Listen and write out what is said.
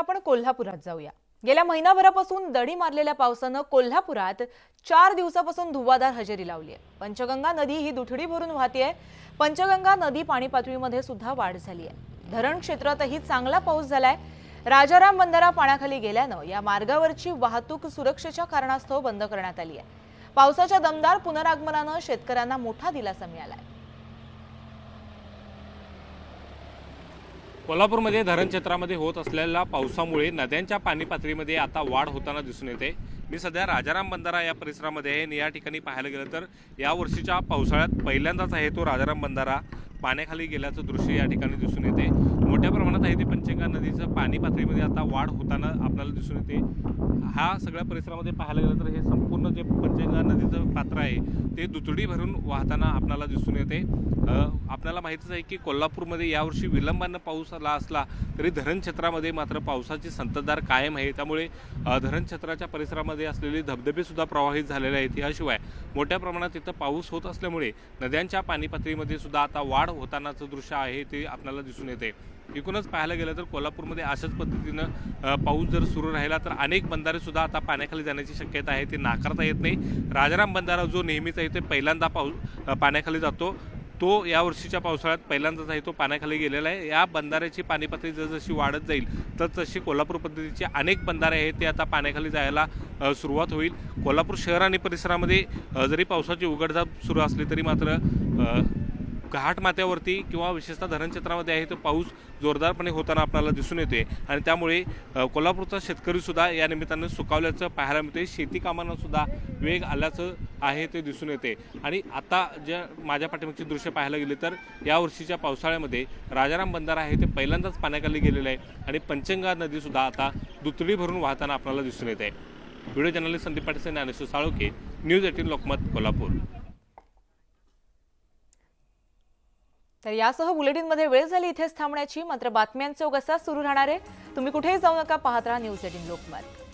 आपण कोल्हापुरात जाऊया. गेल्या महिनाभरापासून दडी मारलेल्या पावसानं कोल्हापुरात चार दिवसापासून धुवाधार हजेरी लावली आहे पंचगंगा नदी ही दुथडी भरून वाहतीये. पंचगंगा नदी पाणी पातळीमध्ये सुद्धा वाढ झाली आहे धरण क्षेत्रातही चांगला पाऊस झालाय. राजाराम बंधारा पाण्याखाली गेल्यानं या मार्गावरची वाहतूक सुरक्षेच्या कारणास्तव बंद करण्यात आली आहे पावसाच्या दमदार पुनरागमनानं शेतकऱ्यांना मोठा दिलासा मिळालाय. कोल्हापूरमध्ये धरण क्षेत्रामध्ये होत असलेल्या पावसामुळे नद्यांच्या पाणी पातळीमध्ये आता वाढ होताना दिसून येते. मी सध्या राजाराम बंधारा या परिसरामध्ये आहे. आणि या ठिकाणी पाहायला गेलं तर या वर्षीच्या पावसाळ्यात पहिल्यांदाच आहे तो राजाराम बंधारा. पाण्याखाली गेल्याचं दृश्य या ठिकाणी दिसून येते. मोठ्या प्रमाणात आहे ते पंचगंगा नदीचं पाणी पातळीमध्ये आता वाढ होताना आपल्याला दिसून येते. हा सगळ्या परिसरामध्ये पाहायला गेलं तर हे संपूर्ण जे पंचगंगा नदीचं पात्र आहे ते दुतडी भरून वाहताना आपणाला दिसून येते. आपल्याला माहितीच आहे की कोल्हापूरमध्ये यावर्षी विलंबानं पाऊस आला असला तरी धरण क्षेत्रामध्ये मात्र पावसाची संततधार कायम आहे. त्यामुळे अ, धरण क्षेत्राच्या परिसरामध्ये असलेले धबधबेसुद्धा प्रवाहित झालेले आहेत. याशिवाय मोठ्या प्रमाणात तिथं पाऊस होत असल्यामुळे नद्यांच्या पाणीपातळीमध्ये सुद्धा आता वाढ होतानाचं दृश्य आहे ते आपल्याला दिसून येते. एकूणच पाहायला गेलं तर कोल्हापूरमध्ये अशाच पद्धतीनं पाऊस जर सुरू राहिला तर अनेक बंधारेसुद्धा आता पाण्याखाली जाण्याची शक्यता आहे. ते नाकारता येत नाही. राजाराम बंधारा जो नेहमीच आहे ते पहिल्यांदा पाऊस पाण्याखाली जातो. तो या वर्षीच्या पावसाळ्यात पहिल्यांदाच आहे तो पाण्याखाली गेलेला आहे. या बंधाऱ्याची पाणी पातळी जसजशी वाढत जाईल तर तशी कोल्हापूर पद्धतीचे अनेक बंधारे आहेत ते आता पाण्याखाली जायला सुरुवात होईल. कोल्हापूर शहर आणि परिसरामध्ये जरी पावसाची उघडझाप सुरू असली तरी मात्र घाट माथ्यावरती किंवा विशेषतः धरण क्षेत्रामध्ये आहे तो पाऊस जोरदारपणे होताना आपल्याला दिसून येते. आणि त्यामुळे कोल्हापूरचा शेतकरी सुद्धा या निमित्तानं सुकावल्याचं पाहायला मिळते शेती कामांना सुद्धा वेग आल्याचं आहे ते दिसून येते. आणि आता ज्या माझ्या पाठीमागची दृश्य पाहायला गेले तर या वर्षीच्या पावसाळ्यामध्ये राजाराम बंधार आहे ते पहिल्यांदाच पाण्याखाली गेलेलं आहे आणि पंचंगा नदीसुद्धा आता दुतडी भरून वाहताना आपल्याला दिसून येत. आहे व्हिडिओ जर्नलिस्ट संदीप पाटील आणि ज्ञानेश्वर साळोखे न्यूज एटीन लोकमत कोल्हापूर. तर यासह बुलेटिनमध्ये वेळ झाली इथेच थांबण्याची मात्र बातम्यांचे उगसा सुरू राहणार आहे. तुम्ही कुठेही जाऊ नका पाहत राहा न्यूज एटीन लोकमत.